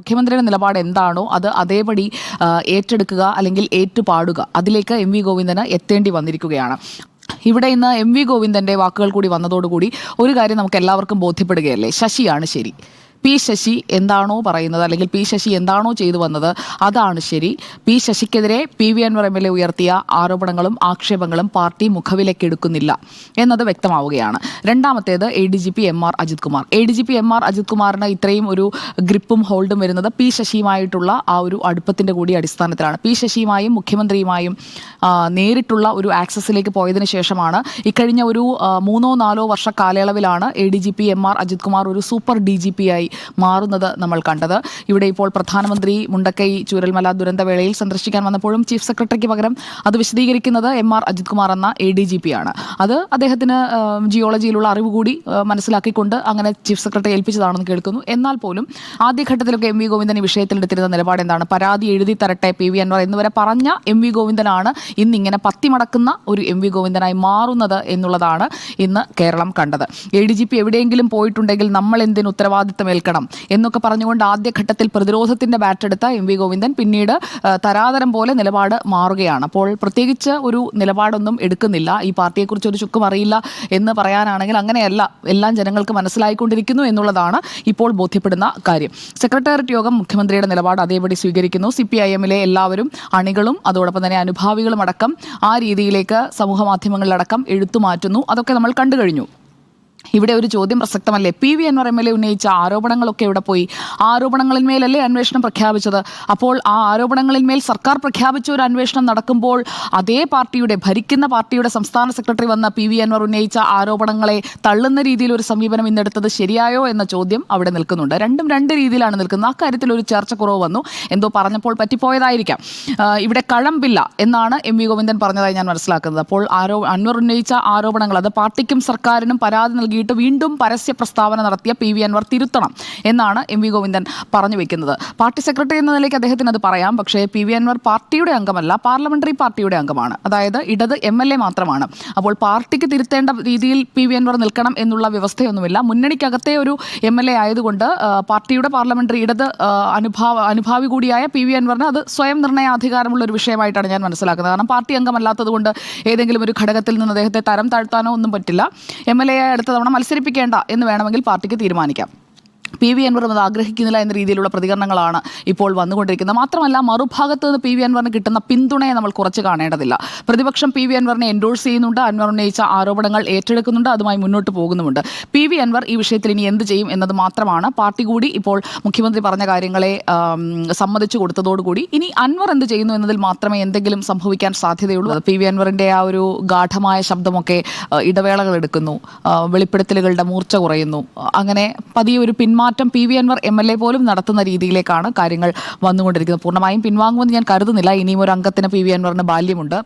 മുഖ്യമന്ത്രിയുടെ നിലപാട് എന്താണോ അത് അതേപടി ഏറ്റെടുക്കുക അല്ലെങ്കിൽ ഏറ്റുപാടുക. അതിലേക്ക് എം വി ഗോവിന്ദന് എത്തേണ്ടി വന്നിരിക്കുകയാണ്. ഇവിടെ ഇന്ന് എം വി ഗോവിന്ദന്റെ വാക്കുകൾ കൂടി വന്നതോടുകൂടി ഒരു കാര്യം നമുക്ക് എല്ലാവർക്കും ബോധ്യപ്പെടുകയല്ലേ? ശശിയാണ് ശരി. പി ശശി എന്താണോ പറയുന്നത് അല്ലെങ്കിൽ പി ശശി എന്താണോ ചെയ്തു വന്നത് അതാണ് ശരി. P ശശിക്കെതിരെ P V Anvar M L A ഉയർത്തിയ ആരോപണങ്ങളും ആക്ഷേപങ്ങളും പാർട്ടി മുഖവിലേക്കെടുക്കുന്നില്ല എന്നത് വ്യക്തമാവുകയാണ്. രണ്ടാമത്തേത് A D G P M R Ajith Kumar. A D G P M R Ajith കുമാറിന് ഇത്രയും ഒരു ഗ്രിപ്പും ഹോൾഡും വരുന്നത് പി ശശിയുമായിട്ടുള്ള ആ ഒരു അടുപ്പത്തിന്റെ കൂടി അടിസ്ഥാനത്തിലാണ്. പി ശശിയുമായും മുഖ്യമന്ത്രിയുമായും നേരിട്ടുള്ള ഒരു ആക്സസിലേക്ക് പോയതിനു ശേഷമാണ് ഇക്കഴിഞ്ഞ ഒരു മൂന്നോ നാലോ വർഷ കാലയളവിലാണ് A D G P M R Ajith Kumar ഒരു സൂപ്പർ ഡി ജി പി ആയി മാറുന്നത് നമ്മൾ കണ്ടത്. ഇവിടെ ഇപ്പോൾ പ്രധാനമന്ത്രി മുണ്ടക്കൈ ചൂരൽമല ദുരന്തവേളയിൽ സന്ദർശിക്കാൻ വന്നപ്പോഴും ചീഫ് സെക്രട്ടറിക്ക് പകരം അത് വിശദീകരിക്കുന്നത് എം ആർ അജിത് കുമാർ എന്ന എ ഡി ജി പി ആണ്. അത് അദ്ദേഹത്തിന് ജിയോളജിയിലുള്ള അറിവ് കൂടി മനസ്സിലാക്കിക്കൊണ്ട് അങ്ങനെ ചീഫ് സെക്രട്ടറി ഏൽപ്പിച്ചതാണെന്ന് കേൾക്കുന്നു. എന്നാൽ പോലും ആദ്യഘട്ടത്തിലൊക്കെ എം വി ഗോവിന്ദൻ ഈ വിഷയത്തിൽ എടുത്തിരുന്ന നിലപാട് എന്താണ്? പരാതി എഴുതി തരട്ടെ പി വി അൻവർ എന്നിവരെ പറഞ്ഞ എം വി ഗോവിന്ദനാണ് ഇന്ന് ഇങ്ങനെ പത്തിമടക്കുന്ന ഒരു എം വി ഗോവിന്ദനായി മാറുന്നത് എന്നുള്ളതാണ് ഇന്ന് കേരളം കണ്ടത്. എ ഡി ജി പി എവിടെയെങ്കിലും പോയിട്ടുണ്ടെങ്കിൽ നമ്മൾ എന്തിന് ഉത്തരവാദിത്തം ഏൽക്കണം എന്നൊക്കെ പറഞ്ഞുകൊണ്ട് ആദ്യഘട്ടത്തിൽ പ്രതിരോധത്തിന്റെ ബാറ്റെടുത്ത എം വി ഗോവിന്ദൻ പിന്നീട് തരാതരം പോലെ നിലപാട് മാറുകയാണ്. അപ്പോൾ പ്രത്യേകിച്ച് ഒരു നിലപാടൊന്നും എടുക്കുന്നില്ല. ഈ പാർട്ടിയെക്കുറിച്ച് ഒരു ചുക്കും അറിയില്ല എന്ന് പറയാനാണെങ്കിൽ അങ്ങനെയല്ല. എല്ലാം ജനങ്ങൾക്ക് മനസ്സിലായിക്കൊണ്ടിരിക്കുന്നു എന്നുള്ളതാണ് ഇപ്പോൾ ബോധ്യപ്പെടുന്ന കാര്യം. സെക്രട്ടേറിയറ്റ് യോഗം മുഖ്യമന്ത്രിയുടെ നിലപാട് അതേപടി സ്വീകരിക്കുന്നു. സി പി ഐ എമ്മിലെ എല്ലാവരും അണികളും അതോടൊപ്പം തന്നെ അനുഭാവികളും അടക്കം ആ രീതിയിലേക്ക് സമൂഹ മാധ്യമങ്ങളിലടക്കം എഴുത്തുമാറ്റുന്നു അതൊക്കെ നമ്മൾ കണ്ടു കഴിഞ്ഞു. ഇവിടെ ഒരു ചോദ്യം പ്രസക്തമല്ലേ? P V Anvar M L A ഉന്നയിച്ച ആരോപണങ്ങളൊക്കെ ഇവിടെ പോയി? ആരോപണങ്ങളിന്മേലല്ലേ അന്വേഷണം പ്രഖ്യാപിച്ചത്? അപ്പോൾ ആ ആരോപണങ്ങളിന്മേൽ സർക്കാർ പ്രഖ്യാപിച്ച ഒരു അന്വേഷണം നടക്കുമ്പോൾ അതേ പാർട്ടിയുടെ ഭരിക്കുന്ന പാർട്ടിയുടെ സംസ്ഥാന സെക്രട്ടറി വന്ന പി വി അൻവർ ഉന്നയിച്ച ആരോപണങ്ങളെ തള്ളുന്ന രീതിയിൽ ഒരു സമീപനം ഇന്നെടുത്തത് ശരിയായോ എന്ന ചോദ്യം അവിടെ നിൽക്കുന്നുണ്ട്. രണ്ടും രണ്ട് രീതിയിലാണ് നിൽക്കുന്നത്. അക്കാര്യത്തിൽ ഒരു ചർച്ച കുറവ് വന്നു. എന്തോ പറഞ്ഞപ്പോൾ പറ്റിപ്പോയതായിരിക്കാം. ഇവിടെ കഴമ്പില്ല എന്നാണ് എം വി ഗോവിന്ദൻ പറഞ്ഞതായി ഞാൻ മനസ്സിലാക്കുന്നത്. അപ്പോൾ ആരോ അൻവർ ഉന്നയിച്ച ആരോപണങ്ങൾ അത് പാർട്ടിക്കും സർക്കാരിനും പരാതി നൽകിയിട്ട് വീണ്ടും പരസ്യ പ്രസ്താവന നടത്തിയ പി വി അൻവർ തിരുത്തണം എന്നാണ് എം വി ഗോവിന്ദൻ പറഞ്ഞു വെക്കുന്നത്. പാർട്ടി സെക്രട്ടറി എന്ന നിലയ്ക്ക് അദ്ദേഹത്തിന് അത് പറയാം. പക്ഷേ പി വി അൻവർ പാർട്ടിയുടെ അംഗമല്ല പാർലമെന്ററി പാർട്ടിയുടെ അംഗമാണ്. അതായത് ഇടത് എം എൽ എ മാത്രമാണ്. അപ്പോൾ പാർട്ടിക്ക് തിരുത്തേണ്ട രീതിയിൽ പി വി അൻവർ നിൽക്കണം എന്നുള്ള വ്യവസ്ഥയൊന്നുമില്ല. മുന്നണിക്കകത്തെ ഒരു എം എൽ എ ആയതുകൊണ്ട് പാർട്ടിയുടെ പാർലമെന്ററി ഇടത് അനുഭാവ അനുഭാവി കൂടിയായ പി വി അൻവറിന് അത് സ്വയം നിർണയാധികാരമുള്ള ഒരു വിഷയമായിട്ടാണ് ഞാൻ മനസ്സിലാക്കുന്നത്. കാരണം പാർട്ടി അംഗമല്ലാത്തതുകൊണ്ട് ഏതെങ്കിലും ഒരു ഘടകത്തിൽ നിന്ന് അദ്ദേഹത്തെ തരം താഴ്ത്താനോ ഒന്നും പറ്റില്ല. എം എൽ എ അടുത്ത തവണ മത്സരിപ്പിക്കേണ്ട എന്ന് വേണമെങ്കിൽ പാർട്ടിക്ക് തീരുമാനിക്കാം പി വി അൻവർ അത് ആഗ്രഹിക്കുന്നില്ല എന്ന രീതിയിലുള്ള പ്രതികരണങ്ങളാണ് ഇപ്പോൾ വന്നുകൊണ്ടിരിക്കുന്നത്. മാത്രമല്ല മറുഭാഗത്ത് നിന്ന് പി വി അൻവറിന് കിട്ടുന്ന പിന്തുണയെ നമ്മൾ കുറച്ച് കാണേണ്ടതില്ല. പ്രതിപക്ഷം പി വി അൻവറിനെ എൻഡോഴ്സ് ചെയ്യുന്നുണ്ട്. അൻവർ ഉന്നയിച്ച ആരോപണങ്ങൾ ഏറ്റെടുക്കുന്നുണ്ട്. അതുമായി മുന്നോട്ട് പോകുന്നുമുണ്ട്. പി വി അൻവർ ഈ വിഷയത്തിൽ ഇനി എന്ത് ചെയ്യും എന്നത് മാത്രമാണ്. പാർട്ടി കൂടി ഇപ്പോൾ മുഖ്യമന്ത്രി പറഞ്ഞ കാര്യങ്ങളെ സമ്മതിച്ചു കൊടുത്തതോടുകൂടി ഇനി അൻവർ എന്ത് ചെയ്യുന്നു എന്നതിൽ മാത്രമേ എന്തെങ്കിലും സംഭവിക്കാൻ സാധ്യതയുള്ളൂ. പി വി അൻവറിന്റെ ആ ഒരു ഗാഠമായ ശബ്ദമൊക്കെ ഇടവേളകൾ എടുക്കുന്നു വെളിപ്പെടുത്തലുകളുടെ മൂർച്ച കുറയുന്നു. അങ്ങനെ പതിയെ ഒരു പിന്മാറ്റം P V Anvar M L A പോലും നടത്തുന്ന രീതിയിലേക്കാണ് കാര്യങ്ങൾ വന്നുകൊണ്ടിരിക്കുന്നത്. പൂർണമായും പിൻവാങ്ങുമെന്ന് ഞാൻ കരുതുന്നില്ല. ഇനിയും ഒരു അംഗത്തിന് പി വി അൻവറിന് ബാല്യമുണ്ട്.